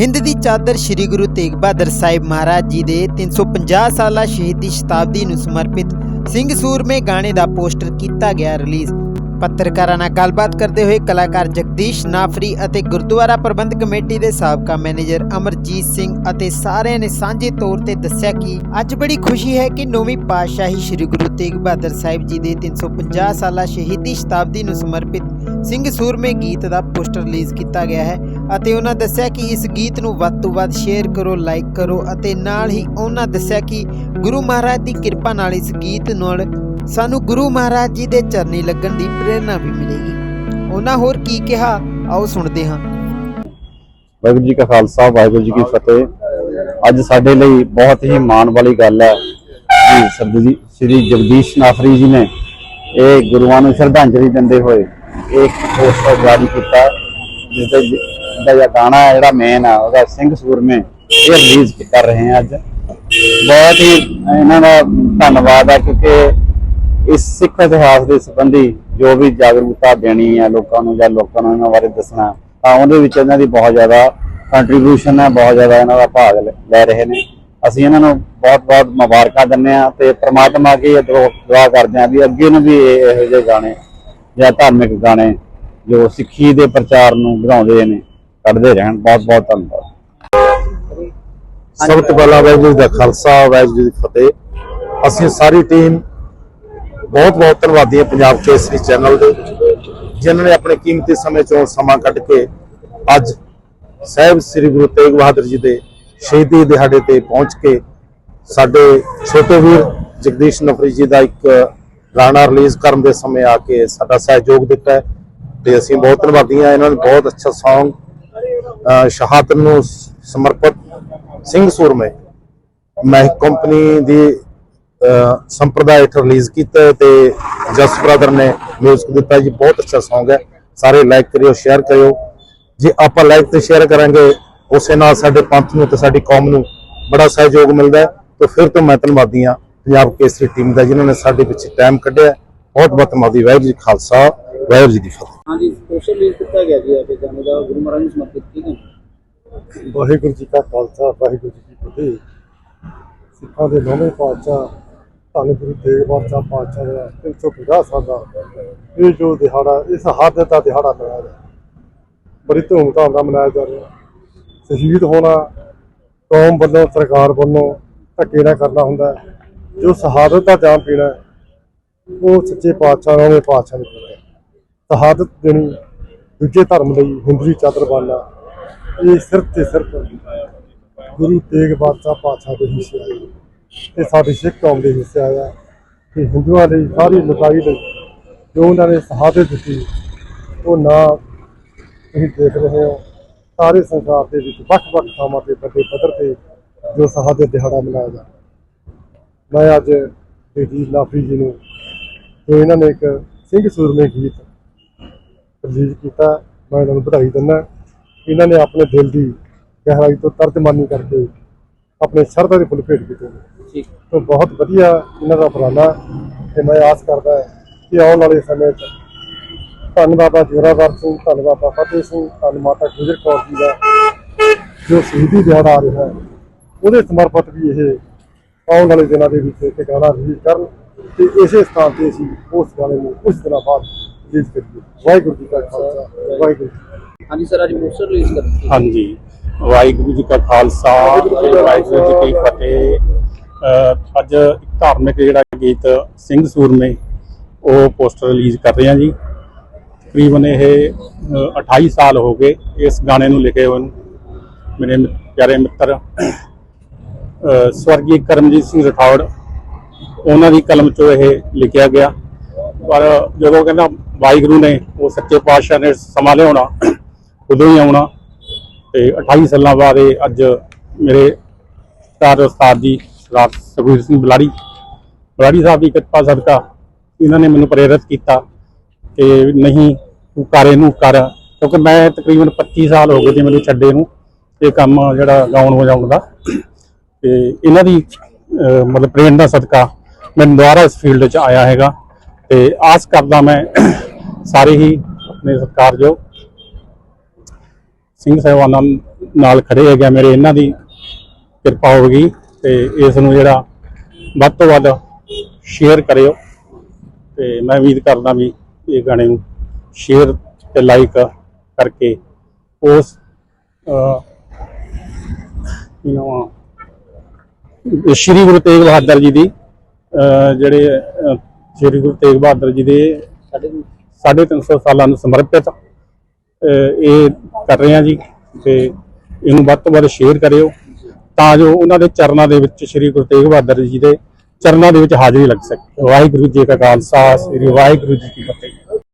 ਹਿੰਦ ਦੀ ਚਾਦਰ ਸ੍ਰੀ ਗੁਰੂ ਤੇਗ ਬਹਾਦਰ ਸਾਹਿਬ ਮਹਾਰਾਜ ਜੀ ਦੇ 350 ਸਾਲਾ ਸ਼ਹੀਦੀ ਸ਼ਤਾਬਦੀ ਨੂੰ ਸਮਰਪਿਤ ਸਿੰਘ ਸੂਰਮੇ ਗਾਣੇ ਦਾ ਪੋਸਟਰ ਕੀਤਾ ਗਿਆ ਰਿਲੀਜ਼। ਪੱਤਰਕਾਰਾਂ ਨਾਲ ਗੱਲਬਾਤ ਕਰਦੇ ਹੋਏ ਕਲਾਕਾਰ ਜਗਦੀਸ਼ ਨਾਫਰੀ ਅਤੇ ਗੁਰਦੁਆਰਾ ਪ੍ਰਬੰਧਕ ਕਮੇਟੀ ਦੇ ਸਾਬਕਾ ਮੈਨੇਜਰ ਅਮਰਜੀਤ ਸਿੰਘ ਅਤੇ ਸਾਰਿਆਂ ਨੇ ਸਾਂਝੇ ਤੌਰ ਤੇ ਦੱਸਿਆ ਕਿ ਅੱਜ ਬੜੀ ਖੁਸ਼ੀ ਹੈ ਕਿ ਨੌਵੀਂ ਪਾਤਸ਼ਾਹੀ ਸ੍ਰੀ ਗੁਰੂ ਤੇਗ ਬਹਾਦਰ ਸਾਹਿਬ ਜੀ ਦੇ 350 ਸਾਲਾ ਸ਼ਹੀਦੀ ਸ਼ਤਾਬਦੀ ਨੂੰ ਸਮਰਪਿਤ ਸਿੰਘ ਸੂਰਮੇ ਗੀਤ ਦਾ ਪੋਸਟਰ ਰਿਲੀਜ਼ ਕੀਤਾ ਗਿਆ ਹੈ। ਅਤੇ ਉਹਨਾਂ ਦੱਸਿਆ ਕਿ ਇਸ ਗੀਤ ਨੂੰ ਵੱਧ ਤੋਂ ਵੱਧ ਸ਼ੇਅਰ ਕਰੋ ਲਾਈਕ ਕਰੋ ਅਤੇ ਨਾਲ ਹੀ ਉਹਨਾਂ ਦੱਸਿਆ ਕਿ ਗੁਰੂ ਮਹਾਰਾਜ ਦੀ ਕਿਰਪਾ ਨਾਲ ਇਸ ਗੀਤ ਨਾਲ ਸਾਨੂੰ ਗੁਰੂ ਮਹਾਰਾਜ ਜੀ ਦੇ ਚਰਨੀ ਲੱਗਣ ਦੀ ਪ੍ਰੇਰਣਾ ਵੀ ਮਿਲੇਗੀ। ਉਹਨਾਂ ਹੋਰ ਕੀ ਕਿਹਾ? ਆਓ ਸੁਣਦੇ ਹਾਂ। ਵਾਹਿਗੁਰੂ ਜੀ ਕਾ ਖਾਲਸਾ, ਵਾਹਿਗੁਰੂ ਜੀ ਕੀ ਫਤਿਹ। ਅੱਜ ਸਾਡੇ ਲਈ ਬਹੁਤ ਹੀ ਮਾਣ ਵਾਲੀ ਗੱਲ ਹੈ ਕਿ ਸਰਦਾਰ ਸ੍ਰੀ ਜਗਦੀਸ਼ ਨਾਫਰੀ ਜੀ ਨੇ ਇਹ ਗੁਰੂਆਂ ਨੂੰ ਸ਼ਰਧਾਂਜਲੀ ਦਿੰਦੇ ਹੋਏ ਇੱਕ ਪੋਸਟਰ ਜਾਰੀ ਕੀਤਾ, ਜਿਸ ਦੇ ਦਾ ਜਿਹੜਾ ਗਾਣਾ ਹੈ, ਜਿਹੜਾ ਮੇਨ ਆ, ਉਹਦਾ ਸਿੰਘ ਸੂਰਮੇ ਇਹ ਰਿਲੀਜ਼ ਕਰ ਰਹੇ ਹਾਂ ਅੱਜ। ਬਹੁਤ ਹੀ, ਇਹਨਾਂ ਦਾ ਧੰਨਵਾਦ ਆ, ਕਿਉਂਕਿ ਇਸ ਸਿੱਖ ਇਤਿਹਾਸ ਦੇ ਸੰਬੰਧੀ ਜੋ ਵੀ ਜਾਗਰੂਕਤਾ ਦੇਣੀ ਹੈ ਲੋਕਾਂ ਨੂੰ ਜਾਂ ਲੋਕਾਂ ਨੂੰ ਇਹਨਾਂ ਬਾਰੇ ਦੱਸਣਾ, ਤਾਂ ਉਹਦੇ ਵਿੱਚ ਇਹਨਾਂ ਦੀ ਬਹੁਤ ਜ਼ਿਆਦਾ ਕੰਟਰੀਬਿਊਸ਼ਨ ਹੈ ਬਹੁਤ ਜ਼ਿਆਦਾ ਇਹਨਾਂ ਦਾ ਭਾਗ ਲੈ- ਲੈ ਰਹੇ ਨੇ। ਅਸੀਂ ਇਹਨਾਂ ਨੂੰ ਬਹੁਤ-ਬਹੁਤ ਮੁਬਾਰਕਾਂ ਦਿੰਦੇ ਹਾਂ ਤੇ ਪ੍ਰਮਾਤਮਾ ਅੱਗੇ ਇਹ ਦੁਆ ਦੁਆ ਕਰਦੇ ਹਾਂ ਵੀ ਅੱਗੇ ਨੂੰ ਵੀ ਇਹੋ ਜਿਹੇ ਗਾਣੇ ਜਾਂ ਧਾਰਮਿਕ ਗਾਣੇ ਜੋ ਸਿੱਖੀ ਦੇ ਪ੍ਰਚਾਰ ਨੂੰ ਵਧਾਉਂਦੇ ਨੇ ਕੱਢਦੇ ਰਹਿਣ। ਬਹੁਤ-ਬਹੁਤ ਧੰਨਵਾਦ। ਸਭ ਤੋਂ ਪਹਿਲਾਂ ਵਾਹਿਗੁਰੂ ਜੀ ਦਾ ਖਾਲਸਾ, ਵਾਹਿਗੁਰੂ ਦੀ ਫਤਿਹ। ਅਸੀਂ ਸਾਰੀ ਟੀਮ ਬਹੁਤ ਬਹੁਤ ਧੰਨਵਾਦੀ ਹਾਂ ਪੰਜਾਬ ਕੇਸਰੀ ਚੈਨਲ ਦੇ ਜਿਨ੍ਹਾਂ ਨੇ ਆਪਣੇ ਕੀਮਤੀ ਸਮੇਂ ਚੋਂ ਸਮਾਂ ਕੱਢ ਕੇ ਅੱਜ ਸਾਹਿਬ ਸ੍ਰੀ ਗੁਰੂ ਤੇਗ ਬਹਾਦਰ ਜੀ ਦੇ ਸ਼ਹੀਦੀ ਦਿਹਾੜੇ ਤੇ ਪਹੁੰਚ ਕੇ ਸਾਡੇ ਛੋਟੇ ਵੀਰ ਜਗਦੀਸ਼ ਨਫਰੀ ਜੀ ਦਾ ਇੱਕ ਗਾਣਾ ਰਿਲੀਜ਼ ਕਰਨ ਦੇ ਸਮੇਂ ਆ ਕੇ ਸਾਡਾ ਸਹਿਯੋਗ ਦਿੱਤਾ ਹੈ ਤੇ ਅਸੀਂ ਬਹੁਤ ਧੰਨਵਾਦੀ ਹਾਂ। ਇਹਨਾਂ ਨੇ ਬਹੁਤ ਅੱਛਾ Song ਸ਼ਹਾਦਤ ਨੂੰ ਸਮਰਪਿਤ ਸਿੰਘ ਸੂਰਮੇ ਮਹਿਕ ਕੰਪਨੀ ਦੀ ਅਹ ਸੰਪਰਦਾਇ ਹੇਠ ਰਿਲੀਜ਼ ਕੀਤਾ ਹੈ ਤੇ ਜਸ ਬ੍ਰਦਰ ਨੇ ਮਿਊਜ਼ਿਕ ਦਿੱਤਾ ਜੀ, ਬਹੁਤ ਅੱਛਾ Song ਹੈ। ਸਾਰੇ ਲਾਈਕ ਕਰਿਓ ਸ਼ੇਅਰ ਕਰਿਓ। ਜੇ ਆਪਾਂ ਲਾਈਕ ਤੇ ਸ਼ੇਅਰ ਕਰਾਂਗੇ, ਉਸੇ ਨਾਲ ਸਾਡੇ ਪੰਥ ਨੂੰ ਤੇ ਸਾਡੀ ਕੌਮ ਨੂੰ ਬੜਾ ਸਹਿਯੋਗ ਮਿਲਦਾ ਹੈ। ਤੇ ਫਿਰ ਤੋਂ ਮੈਂ ਧੰਨਵਾਦੀ ਹਾਂ ਪੰਜਾਬ ਕੇਸਰੀ ਟੀਮ ਦਾ, ਜਿਨ੍ਹਾਂ ਨੇ ਸਾਡੇ ਪਿੱਛੇ ਟਾਈਮ ਕੱਢਿਆ। ਬਹੁਤ ਬਹੁਤ ਧੰਨਵਾਦੀ, ਵਾਹਿਗੁਰੂ ਜੀ ਖਾਲਸਾ, ਵਾਹਿਗੁਰੂ ਜੀ ਦੀ ਫਤਿਹ। ਹਾਂਜੀ ਸੋਸ਼ਲ ਕੀਤਾ ਗਿਆ ਜੀ ਇਹ ਗਾਣੇ ਦਾ, ਗੁਰੂ ਮਹਾਰਾਜ ਨੂੰ ਸਮਰਪਿਤ ਠੀਕ ਵਾਹਿਗੁਰੂ ਜੀ ਕਾ ਖਾਲਸਾ, ਵਾਹਿਗੁਰੂ ਜੀ ਕੀ ਫਤਿਹ। ਸਿੱਖਾਂ ਦੇ ਨੌਵੇਂ ਪਾਤਸ਼ਾਹ, ਧੰਨ ਗੁਰੂ ਤੇਗ ਬਹਾਦਰ ਪਾਤਸ਼ਾਹ ਦਾ 350 ਸਾਲ ਦਾ ਇਹ ਜੋ ਦਿਹਾੜਾ, ਇਸ ਹੱਦ ਦਾ ਦਿਹਾੜਾ ਮਨਾਇਆ ਜਾ ਬੜੀ ਧੂਮਧਾਮ ਨਾਲ ਮਨਾਇਆ ਜਾ ਰਿਹਾ। ਸ਼ਹੀਦ ਹੋਣਾ, ਕੌਮ ਵੱਲੋਂ, ਸਰਕਾਰ ਵੱਲੋਂ ਧੱਕੇ ਨਾਲ ਕਰਨਾ ਹੁੰਦਾ ਜੋ ਸ਼ਹਾਦਤ ਦਾ ਜਾਮ ਪੀਣਾ ਉਹ ਸੱਚੇ ਪਾਤਸ਼ਾਹ, ਨੌਵੇਂ ਪਾਤਸ਼ਾਹ ਨੇ ਪੀਣਾ ਹੈ। ਸ਼ਹਾਦਤ ਦੇਣੀ ਦੂਜੇ ਧਰਮ ਲਈ ਹਿੰਦੂ ਚਾਦਰ ਬਣਨਾ ਇਹ ਸਿਰਫ ਤੇ ਸਿਰਫ ਗੁਰੂ ਤੇਗ ਬਹਾਦਰ ਪਾਤਸ਼ਾਹ ਦੇ ਹਿੱਸੇ ਆਇਆ ਤੇ ਸਾਡੀ ਸਿੱਖ ਕੌਮ ਦੇ ਹਿੱਸੇ ਆਇਆ ਕਿ ਹਿੰਦੂਆਂ ਲਈ ਸਾਰੀ ਲੁਕਾਈ ਲਈ ਜੋ ਉਹਨਾਂ ਨੇ ਸ਼ਹਾਦਤ ਦਿੱਤੀ, ਉਹ ਨਾ ਤੁਸੀਂ ਦੇਖ ਰਹੇ ਹੋ। ਸਾਰੇ ਸੰਸਾਰ ਦੇ ਵਿੱਚ ਵੱਖ-ਵੱਖ ਥਾਵਾਂ ਤੇ, ਵੱਡੇ ਪੱਧਰ ਤੇ ਜੋ ਸ਼ਹਾਦਤ ਦਿਹਾੜਾ ਮਨਾਇਆ ਜਾ ਮੈਂ ਅੱਜ ਜਗਦੀਸ਼ ਲਾਫੀ ਜੀ ਨੂੰ, ਜੋ ਇਹਨਾਂ ਨੇ ਇੱਕ ਸਿੰਘ ਸੂਰਮੇ ਗੀਤ ਰਿਲੀਜ਼ ਕੀਤਾ ਮੈਂ ਇਹਨਾਂ ਨੂੰ ਵਧਾਈ ਦਿੰਦਾ ਇਹਨਾਂ ਨੇ ਆਪਣੇ ਦਿਲ ਦੀ ਗਹਿਰਾਈ ਤੋਂ ਤਰਜਮਾਨੀ ਕਰਕੇ ਆਪਣੇ ਸ਼ਰਧਾ ਦੇ ਫੁੱਲ ਭੇਟ ਕੀਤੇ ਨੇ। ਠੀਕ ਤੋਂ ਬਹੁਤ ਵਧੀਆ ਇਹਨਾਂ ਦਾ ਉਪਰਾਲਾ ਤੇ ਮੈਂ ਆਸ ਕਰਦਾ ਕਿ ਆਉਣ ਵਾਲੇ ਸਮੇਂ 'ਚ ਧੰਨ ਬਾਬਾ ਜੋਰਾਵਰ ਸਿੰਘ ਧੰਨ ਬਾਬਾ ਫਤਿਹ ਸਿੰਘ ਧੰਨ ਮਾਤਾ ਗੁਜਰ ਕੌਰ ਜੀ ਦਾ ਜੋ ਸ਼ਹੀਦੀ ਦਿਹਾੜਾ ਆ ਰਿਹਾ ਹੈ ਉਹਦੇ ਸਮਰਪਿਤ ਵੀ ਇਹ ਆਉਣ ਵਾਲੇ ਦਿਨਾਂ ਦੇ ਵਿੱਚ ਇੱਕ ਗਾਣਾ ਰਿਲੀਜ਼ ਕਰਨ ਤੇ ਇਸੇ ਸਥਾਨ ਤੇ ਅਸੀਂ ਉਸ ਗਾਣੇ ਨੂੰ ਕੁਝ ਦਿਨਾਂ ਬਾਅਦ ਰਿਲੀਜ਼ ਕਰੀਏ ਵਾਹਿਗੁਰੂ ਜੀ ਕਾ ਖਾਲਸਾ ਵਾਹਿਗੁਰੂ ਜੀ ਕੀ ਫਤਿਹ। ਹਾਂਜੀ ਸਰ ਅੱਜ ਪੋਸਟਰ ਰਿਲੀਜ਼ ਕਰ ਦਿੱਤੀ ਹਾਂਜੀ ਵਾਹਿਗੁਰੂ ਜੀ ਕਾ ਖਾਲਸਾ ਵਾਹਿਗੁਰੂ ਜੀ ਕੀ ਫਤਿਹ। ਅੱਜ ਇੱਕ ਧਾਰਮਿਕ ਜਿਹੜਾ ਗੀਤ ਸਿੰਘ ਸੂਰਮੇ ਉਹ ਪੋਸਟਰ ਰਿਲੀਜ਼ ਕਰ ਰਹੇ ਹਾਂ ਜੀ। ਤਕਰੀਬਨ ਇਹ ਅਹ, 28 ਸਾਲ ਹੋ ਗਏ ਇਸ ਗਾਣੇ ਨੂੰ ਲਿਖੇ ਹੋਏ ਨੂੰ। ਮੇਰੇ ਪਿਆਰੇ ਮਿੱਤਰ ਸਵਰਗੀ ਕਰਮਜੀਤ ਸਿੰਘ ਰਠੌੜ ਉਹਨਾਂ ਦੀ ਕਲਮ ਚੋਂ ਇਹ ਲਿਖਿਆ ਗਿਆ। ਪਰ ਜਦੋਂ ਕਹਿੰਦਾ ਵਾਹਿਗੁਰੂ ਨੇ ਉਹ ਸੱਚੇ ਪਾਤਸ਼ਾਹ ਨੇ ਸਮਾਂ ਲਿਆਉਣਾ ਉਦੋਂ ਹੀ ਆਉਣਾ ਤੇ 28 ਸਾਲਾਂ ਬਾਅਦ ਇਹ ਅੱਜ ਮੇਰੇ ਸਟਾਰ ਉਸਤਾਦ ਜੀ ਸਰਦਾਰ ਸੁਖਬੀਰ ਸਿੰਘ ਬਲਾੜੀ ਬਲਾੜੀ ਸਾਹਿਬ ਦੀ ਕਿਰਪਾ ਸਦਕਾ ਇਹਨਾਂ ਨੇ ਮੈਨੂੰ ਪ੍ਰੇਰਿਤ ਕੀਤਾ ਕਿ ਨਹੀਂ ਤੂੰ ਕਰ ਇਹਨੂੰ ਕਰ ਕਿਉਂਕਿ ਮੈਂ ਤਕਰੀਬਨ 25 ਸਾਲ ਹੋ ਗਏ ਤੇ ਮੈਨੂੰ ਛੱਡੇ ਨੂੰ ਇਹ ਕੰਮ ਜਿਹੜਾ ਗਾਉਣ ਵਜਾਉਣ ਦਾ। ਤੇ ਇਹਨਾਂ ਦੀ ਅਹ, ਮਤਲਬ ਪ੍ਰੇਰਣਾ ਸਦਕਾ ਮੈਂ ਦੁਬਾਰਾ ਇਸ ਫੀਲਡ 'ਚ ਆਇਆ ਹੈਗਾ। ਤੇ ਆਸ ਕਰਦਾ ਮੈਂ ਸਾਰੇ ਹੀ ਆਪਣੇ ਸਤਿਕਾਰਯੋਗ ਸਿੰਘ ਸਾਹਿਬਾਨਾਂ ਨਾਲ ਖੜੇ ਹੈਗੇ ਮੇਰੇ ਇਹਨਾਂ ਦੀ ਕਿਰਪਾ ਹੋਵੇਗੀ ਤੇ ਇਸ ਨੂੰ ਜਿਹੜਾ ਵੱਧ ਤੋਂ ਵੱਧ ਸ਼ੇਅਰ ਕਰਿਓ ਤੇ ਮੈਂ ਉਮੀਦ ਕਰਦਾ ਵੀ ਇਹ ਗਾਣੇ ਨੂੰ ਸ਼ੇਅਰ ਤੇ ਲਾਈਕ ਕਰਕੇ ਉਸ ਅਹ, ਕੀ ਸ਼੍ਰੀ ਗੁਰੂ ਤੇਗ ਬਹਾਦਰ ਜੀ ਦੀ ਜਿਹੜੇ ਸ਼੍ਰੀ ਗੁਰੂ ਤੇਗ ਬਹਾਦਰ ਜੀ ਦੇ ਸਾਡੇ 350 ਸਾਲਾਂ ਨੂੰ ਸਮਰਪਿਤ ਇਹ ਕਰ ਰਹੇ ਹਾਂ ਜੀ ਤੇ ਇਹਨੂੰ ਵੱਧ ਤੋਂ ਵੱਧ ਸ਼ੇਅਰ ਕਰਿਓ ਤਾਂ ਜੋ ਉਹਨਾਂ ਦੇ ਚਰਨਾਂ ਦੇ ਵਿੱਚ ਸ਼੍ਰੀ ਗੁਰੂ ਤੇਗ ਬਹਾਦਰ ਜੀ ਦੇ ਚਰਨਾਂ ਦੇ ਵਿੱਚ ਹਾਜ਼ਰੀ ਲੱਗ ਸਕੇ। ਵਾਹਿਗੁਰੂ ਜੀ ਕਾ ਖਾਲਸਾ ਸ੍ਰੀ ਵਾਹਿਗੁਰੂ ਜੀ ਕੀ ਫਤਿਹ।